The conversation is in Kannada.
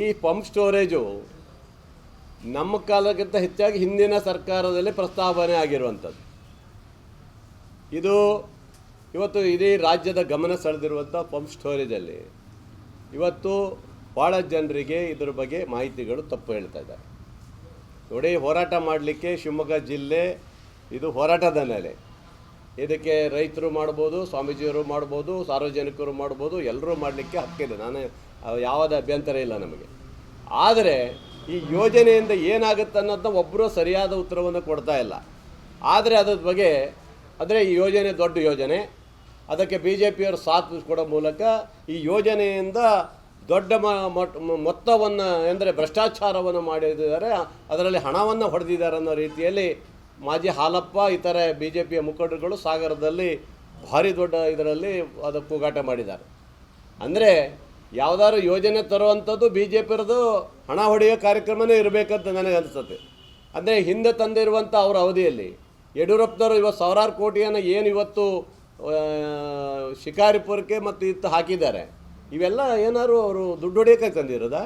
ಈ ಪಂಪ್ ಸ್ಟೋರೇಜು ನಮ್ಮ ಕಾಲಕ್ಕಿಂತ ಹೆಚ್ಚಾಗಿ ಹಿಂದಿನ ಸರ್ಕಾರದಲ್ಲಿ ಪ್ರಸ್ತಾವನೆ ಆಗಿರುವಂಥದ್ದು. ಇದು ಇವತ್ತು ಇಡೀ ರಾಜ್ಯದ ಗಮನ ಸೆಳೆದಿರುವಂಥ ಪಂಪ್ ಸ್ಟೋರೇಜಲ್ಲಿ ಇವತ್ತು ಭಾಳ ಜನರಿಗೆ ಇದ್ರ ಬಗ್ಗೆ ಮಾಹಿತಿಗಳು ತಪ್ಪು ಹೇಳ್ತಾ ಇದ್ದಾರೆ. ನೋಡಿ, ಹೋರಾಟ ಮಾಡಲಿಕ್ಕೆ ಶಿವಮೊಗ್ಗ ಜಿಲ್ಲೆ ಇದು ಹೋರಾಟದ ನೆಲೆ. ಇದಕ್ಕೆ ರೈತರು ಮಾಡ್ಬೋದು, ಸ್ವಾಮೀಜಿಯವರು ಮಾಡ್ಬೋದು, ಸಾರ್ವಜನಿಕರು ಮಾಡ್ಬೋದು, ಎಲ್ಲರೂ ಮಾಡಲಿಕ್ಕೆ ಹಕ್ಕಿದೆ. ನಾನು ಯಾವುದೇ ಅಭ್ಯಂತರ ಇಲ್ಲ ನಮಗೆ. ಆದರೆ ಈ ಯೋಜನೆಯಿಂದ ಏನಾಗುತ್ತೆ ಅನ್ನೋದನ್ನ ಒಬ್ಬರು ಸರಿಯಾದ ಉತ್ತರವನ್ನು ಕೊಡ್ತಾ ಇಲ್ಲ. ಆದರೆ ಅದ್ರ ಬಗ್ಗೆ, ಅಂದರೆ ಈ ಯೋಜನೆ ದೊಡ್ಡ ಯೋಜನೆ. ಅದಕ್ಕೆ ಬಿ ಜೆ ಪಿಯವರು ಸಾಥ್ ಕೊಡೋ ಮೂಲಕ ಈ ಯೋಜನೆಯಿಂದ ದೊಡ್ಡ ಮೊತ್ತವನ್ನು ಅಂದರೆ ಭ್ರಷ್ಟಾಚಾರವನ್ನು ಮಾಡಿದ್ದಾರೆ. ಅದರಲ್ಲಿ ಹಣವನ್ನು ಹೊಡೆದಿದ್ದಾರೆ ಅನ್ನೋ ರೀತಿಯಲ್ಲಿ ಮಾಜಿ ಹಾಲಪ್ಪ, ಇತರೆ ಬಿ ಜೆ ಪಿಯ ಮುಖಂಡರುಗಳು ಸಾಗರದಲ್ಲಿ ಭಾರಿ ದೊಡ್ಡ ಇದರಲ್ಲಿ ಅದು ಕೂಗಾಟ ಮಾಡಿದ್ದಾರೆ. ಅಂದರೆ ಯಾವುದಾದ್ರು ಯೋಜನೆ ತರುವಂಥದ್ದು ಬಿ ಜೆ ಪಿರದು ಹಣ ಹೊಡೆಯೋ ಕಾರ್ಯಕ್ರಮನೇ ಇರಬೇಕಂತ ನನಗೆ ಅನಿಸುತ್ತೆ. ಅಂದರೆ ಹಿಂದೆ ತಂದಿರುವಂಥ ಅವರ ಅವಧಿಯಲ್ಲಿ ಯಡಿಯೂರಪ್ಪನವರು ಇವತ್ತು ಸಾವಿರಾರು ಕೋಟಿಯನ್ನು ಏನು ಇವತ್ತು ಶಿಕಾರಿಪುರಕ್ಕೆ ಮತ್ತು ಇತ್ತು ಹಾಕಿದ್ದಾರೆ. ಇವೆಲ್ಲ ಏನಾದ್ರು ಅವರು ದುಡ್ಡು ಹೊಡೆಯೋಕೆ ತಂದಿರೋದಾ?